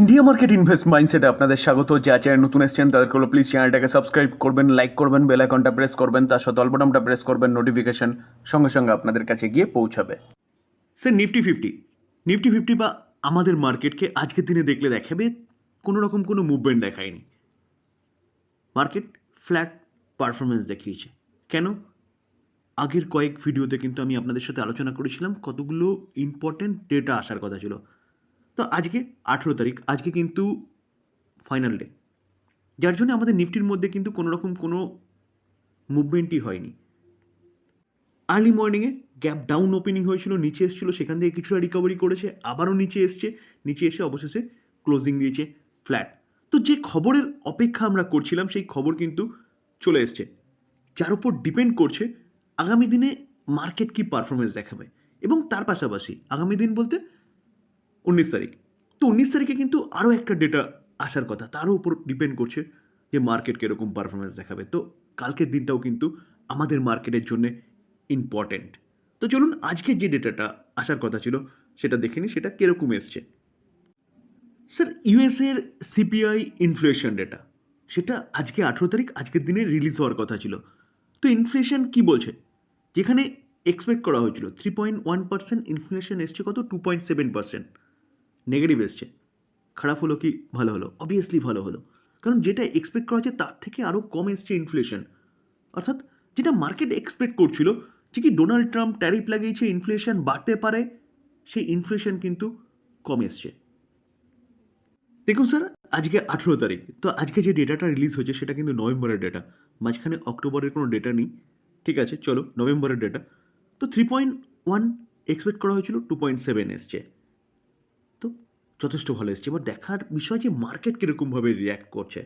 India market invest মাইন্ডসেটে আপনাদের স্বাগত। যা চ্যানেল নতুন এসছেন, তাদেরকে হলো প্লিজ চ্যানেলটাকে সাবস্ক্রাইব করবেন লাইক করবেন বেল আইকনটা প্রেস করবেন, তার সাথে অল্পটামটা প্রেস করবেন নোটিফিকেশন সঙ্গে সঙ্গে আপনাদের কাছে গিয়ে পৌঁছাবে। Sir nifty fifty nifty fifty বা আমাদের মার্কেটকে আজকের দিনে দেখলে দেখাবে, কোনো রকম কোনো মুভমেন্ট দেখায়নি। মার্কেট ফ্ল্যাট পারফরমেন্স দেখিয়েছে। কেন? আগের কয়েক ভিডিওতে কিন্তু আমি আপনাদের সাথে আলোচনা করেছিলাম, কতগুলো ইম্পর্ট্যান্ট ডেটা আসার কথা ছিল। তো আজকে আঠেরো তারিখ, আজকে কিন্তু ফাইনাল ডে যার জন্য আমাদের নিফটির মধ্যে কিন্তু কোনো রকম কোনো মুভমেন্টই হয়নি। আর্লি মর্নিংয়ে গ্যাপ ডাউন ওপেনিং হয়েছিল, নিচে এসেছিল, সেখান থেকে কিছুটা রিকভারি করেছে, আবারও নিচে এসছে, নিচে এসে অবশেষে ক্লোজিং দিয়েছে ফ্ল্যাট তো যে খবরের অপেক্ষা আমরা করছিলাম, সেই খবর কিন্তু চলে এসছে। যার উপর ডিপেন্ড করছে, আগামী দিনে মার্কেট কি পারফরমেন্স দেখাবে? এবং তার পাশাপাশি আগামী দিন বলতে উনিশ তারিখ। তো উনিশ তারিখে কিন্তু আরও একটা ডেটা আসার কথা, তারও উপর ডিপেন্ড করছে যে মার্কেট কীরকম পারফরমেন্স দেখাবে। তো কালকের দিনটাও কিন্তু আমাদের মার্কেটের জন্য ইম্পর্ট্যান্ট তো চলুন আজকের যে ডেটাটা আসার কথা ছিল, সেটা দেখে নিই, সেটা কীরকম এসছে। স্যার ইউএসের সিপিআই ইনফ্লেশন ডেটা সেটা আজকে আঠেরো তারিখ, আজকের দিনে রিলিজ হওয়ার কথা ছিল। তো ইনফ্লেশন কি বলছে? যেখানে এক্সপেক্ট করা হয়েছিল three point one percent inflation এসছে কত? Two point seven percent negative এসছে। খারাপ হলো কি? ভালো হলো। অবভিয়াসলি ভালো হলো। কারণ যেটা এক্সপেক্ট করা হচ্ছে তার থেকে আরও কম এসছে ইনফ্লেশন অর্থাৎ যেটা মার্কেট এক্সপেক্ট করছিল যে কি ডোনাল্ড ট্রাম্প ট্যারিফ লাগিয়েছে ইনফ্লেশন বাড়তে পারে, সেই ইনফ্লেশন কিন্তু কম এসছে। দেখুন স্যার আজকে আঠেরো তারিখ। তো আজকে যে ডেটাটা রিলিজ হয়েছে সেটা কিন্তু নভেম্বরের ডেটা মাঝখানে অক্টোবরের কোনো ডেটা নেই। ঠিক আছে, চলো নভেম্বরের ডেটা তো থ্রি পয়েন্ট ওয়ান এক্সপেক্ট করা হয়েছিল টু পয়েন্ট সেভেন এসছে। তো যথেষ্ট ভালো এসছে। এবার দেখার বিষয় যে মার্কেট কীরকমভাবে রিয়্যাক্ট করছে।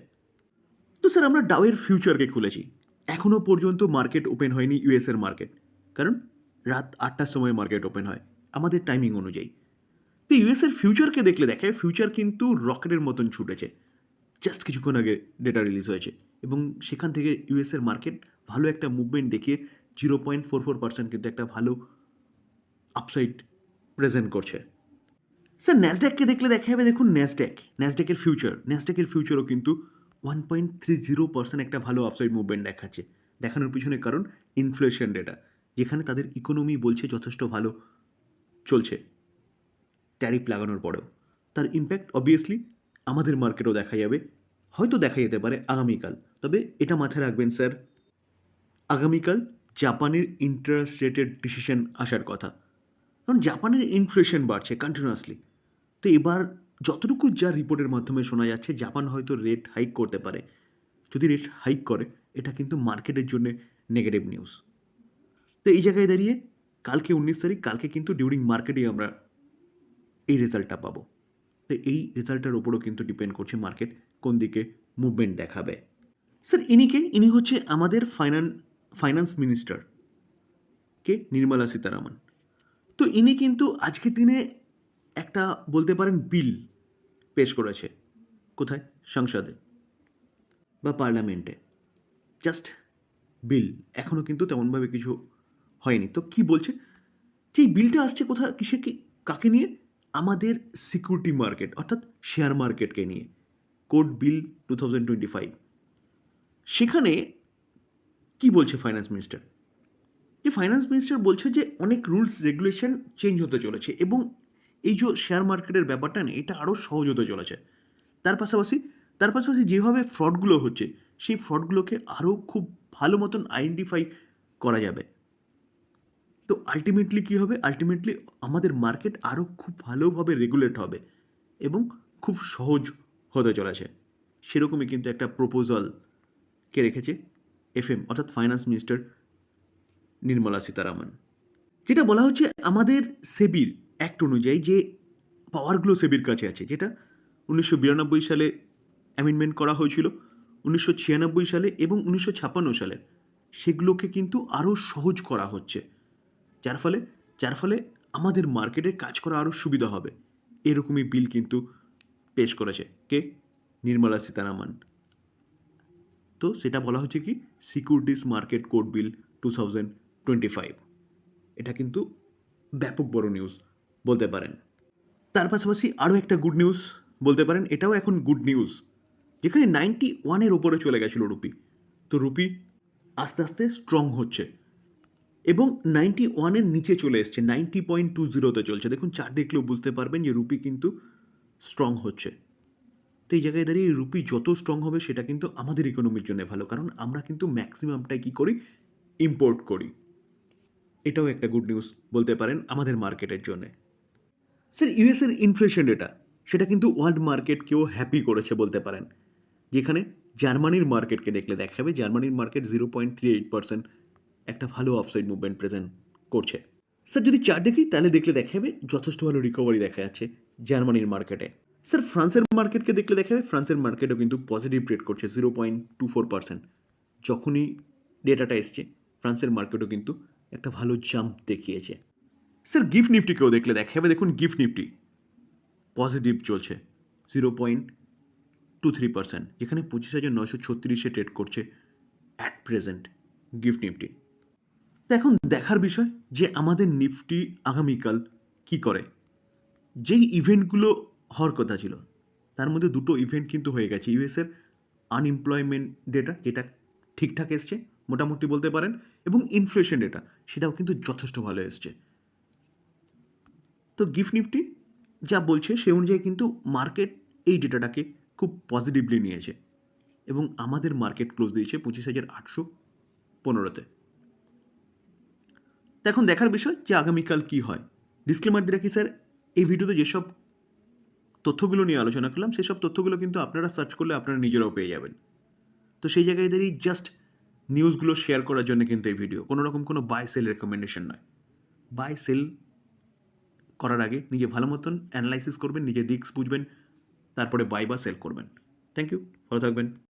তো স্যার আমরা ডাওয়ের ফিউচারকে খুলেছি। এখনও পর্যন্ত মার্কেট ওপেন হয়নি ইউএসের মার্কেট কারণ রাত আটটার সময় মার্কেট ওপেন হয়, আমাদের টাইমিং অনুযায়ী। তো ইউএসের ফিউচারকে দেখলে দেখে ফিউচার কিন্তু রকেটের মতন ছুটেছে। জাস্ট কিছুক্ষণ আগে ডেটা রিলিজ হয়েছে এবং সেখান থেকে ইউএসের মার্কেট ভালো একটা মুভমেন্ট দেখিয়ে zero point four four percent কিন্তু একটা ভালো আপসাইড প্রেজেন্ট করছে। স্যার ন্যাসড্যাককে দেখলে দেখা যাবে, দেখুন ন্যাসড্যাক ন্যাসড্যাকের ফিউচার ন্যাসড্যাকের ফিউচারও কিন্তু one point three zero percent একটা ভালো আপসাইড মুভমেন্ট দেখাচ্ছে। দেখানোর পিছনে কারণ ইনফ্লেশন ডেটা যেখানে তাদের ইকোনমি বলছে যথেষ্ট ভালো চলছে ট্যারিফ লাগানোর পরেও। তার ইম্প্যাক্ট অবভিয়াসলি আমাদের মার্কেটেও দেখা যাবে, হয়তো দেখা যেতে পারে আগামীকাল। তবে এটা মাথায় রাখবেন স্যার, আগামীকাল জাপানের ইন্টারেস্ট রেটের ডিসিশন আসার কথা। কারণ জাপানের ইনফ্লেশন বাড়ছে কন্টিনিউয়াসলি তো এবার যতটুকু যা রিপোর্টের মাধ্যমে শোনা যাচ্ছে, জাপান হয়তো রেট হাইক করতে পারে। যদি রেট হাইক করে, এটা কিন্তু মার্কেটের জন্য নেগেটিভ নিউজ তো এই জায়গায় দাঁড়িয়ে কালকে উনিশ তারিখ, কালকে কিন্তু ডিউরিং মার্কেটেই আমরা এই রেজাল্টটা পাবো। তো এই রেজাল্টের ওপরও কিন্তু ডিপেন্ড করছে মার্কেট কোন দিকে মুভমেন্ট দেখাবে। স্যার ইনিকে ইনি হচ্ছে আমাদের ফাইনান ফাইন্যান্স মিনিস্টার কে? নির্মলা সীতারামন। তো ইনি কিন্তু আজকের দিনে একটা বলতে পারেন বিল পেশ করেছে। কোথায়? সংসদে বা পার্লামেন্টে। Just bill. এখনও কিন্তু তেমনভাবে কিছু হয়নি। তো কি বলছে? যে বিলটা আসছে কোথা কিসে কি? কাকে নিয়ে? আমাদের সিকিউরিটি মার্কেট, অর্থাৎ শেয়ার মার্কেটকে নিয়ে। Code bill two thousand twenty five. সেখানে কি বলছে ফাইন্যান্স মিনিস্টার? যে ফাইন্যান্স মিনিস্টার বলছে যে অনেক রুলস রেগুলেশন চেঞ্জ হতে চলেছে এবং এই যে শেয়ার মার্কেটের ব্যাপারটা নেই এটা আরও সহজ হতে চলেছে। তার পাশাপাশি তার পাশাপাশি যেভাবে ফ্রডগুলো হচ্ছে, সেই ফ্রডগুলোকে আরও খুব ভালো মতন আইডেন্টিফাই করা যাবে। তো আলটিমেটলি কী হবে? আলটিমেটলি আমাদের মার্কেট আরও খুব ভালোভাবে রেগুলেট হবে এবং খুব সহজ হতে চলেছে। সেরকমই কিন্তু একটা প্রপোজালকে রেখেছে এফএম অর্থাৎ ফাইন্যান্স মিনিস্টার নির্মলা সীতারামন, যেটা বলা হচ্ছে আমাদের সেবির অ্যাক্ট অনুযায়ী যে পাওয়ারগুলো সেবির কাছে আছে, যেটা উনিশশো বিরানব্বই সালে অ্যামেন্ডমেন্ট করা হয়েছিল, উনিশশো ছিয়ানব্বই সালে এবং উনিশশো ছাপ্পান্ন সালে সেগুলোকে কিন্তু আরও সহজ করা হচ্ছে। যার ফলে যার ফলে আমাদের মার্কেটে কাজ করা আরও সুবিধা হবে। এরকমই বিল কিন্তু পেশ করেছে কে? নির্মলা সীতারামন। তো সেটা বলা হচ্ছে কি securities market code bill two thousand twenty five. এটা কিন্তু ব্যাপক বড় নিউজ বলতে পারেন। তার পাশাপাশি আরও একটা গুড নিউজ বলতে পারেন, এটাও এখন গুড নিউজ যেখানে নাইনটি ওয়ানের ওপরে চলে গেছিল রুপি। তো রুপি আস্তে আস্তে স্ট্রং হচ্ছে। এবং নাইনটি ওয়ানের নিচে চলে এসছে নাইনটি পয়েন্ট টু জিরোতে চলছে। দেখুন চার দেখলেও বুঝতে পারবেন যে রুপি কিন্তু স্ট্রং হচ্ছে। তো এই জায়গায় দাঁড়িয়ে রুপি যত স্ট্রং হবে, সেটা কিন্তু আমাদের ইকোনমির জন্য ভালো। কারণ আমরা কিন্তু ম্যাক্সিমামটাই কী করি? ইম্পোর্ট করি। এটাও একটা গুড নিউজ বলতে পারেন আমাদের মার্কেটের জন্যে। স্যার ইউএসের ইনফ্লেশন ডেটা সেটা কিন্তু ওয়ার্ল্ড মার্কেটকেও হ্যাপি করেছে বলতে পারেন। যেখানে জার্মানির মার্কেটকে দেখলে দেখাবে, জার্মানির market zero point three eight percent একটা ভালো অফসাইড মুভমেন্ট প্রেজেন্ট করছে। স্যার যদি চার্ট দেখি, তাহলে দেখলে দেখাবে যথেষ্ট ভালো রিকভারি দেখা যাচ্ছে জার্মানির মার্কেটে স্যার ফ্রান্সের মার্কেটকে দেখলে দেখাবে, ফ্রান্সের মার্কেটও কিন্তু পজিটিভ ট্রেড করছে zero point two four percent যখনই ডেটাটা এসছে, ফ্রান্সের মার্কেটও কিন্তু একটা ভালো জাম্প দেখিয়েছে। স্যার গিফট নিফটিকেও দেখলে দেখাবে দেখুন গিফট নিফটি পজিটিভ চলছে। Zero point two three percent যেখানে পঁচিশ হাজার নয়শো ছত্রিশে ট্রেড করছে অ্যাট প্রেজেন্ট গিফট নিফটি এখন দেখার বিষয় যে আমাদের নিফটি আগামীকাল কি করে। যেই ইভেন্টগুলো হওয়ার কথা ছিল, তার মধ্যে দুটো ইভেন্ট কিন্তু হয়ে গেছে। ইউএসের আনএমপ্লয়মেন্ট ডেটা যেটা ঠিকঠাক এসছে মোটামুটি বলতে পারেন, এবং ইনফ্লেশন ডেটা সেটাও কিন্তু যথেষ্ট ভালো এসছে। তো গিফট নিফটি যা বলছে, সে অনুযায়ী কিন্তু মার্কেট এই ডেটাটাকে খুব পজিটিভলি নিয়েছে, এবং আমাদের মার্কেট ক্লোজ দিয়েছে পঁচিশ হাজার আটশো পনেরোতে। এখন দেখার বিষয় যে আগামীকাল কি হয়। ডিসক্লেমার দিয়ে রাখি, স্যার, এই ভিডিওতে যেসব তথ্যগুলো নিয়ে আলোচনা করলাম, সেসব তথ্যগুলো কিন্তু আপনারা সার্চ করলে আপনারা নিজেরাও পেয়ে যাবেন। তো সেই জায়গায় দাঁড়িয়ে জাস্ট নিউজগুলো শেয়ার করার জন্য কিন্তু এই ভিডিও কোনো রকম কোনো বাই সেল রেকমেন্ডেশন নয়। বাই সেল করার আগে নিজে ভালো মতন অ্যানালাইসিস করবেন, নিজে রিস্ক বুঝবেন, তারপরে বাই বা সেল করবেন। থ্যাংক ইউ ভালো থাকবেন।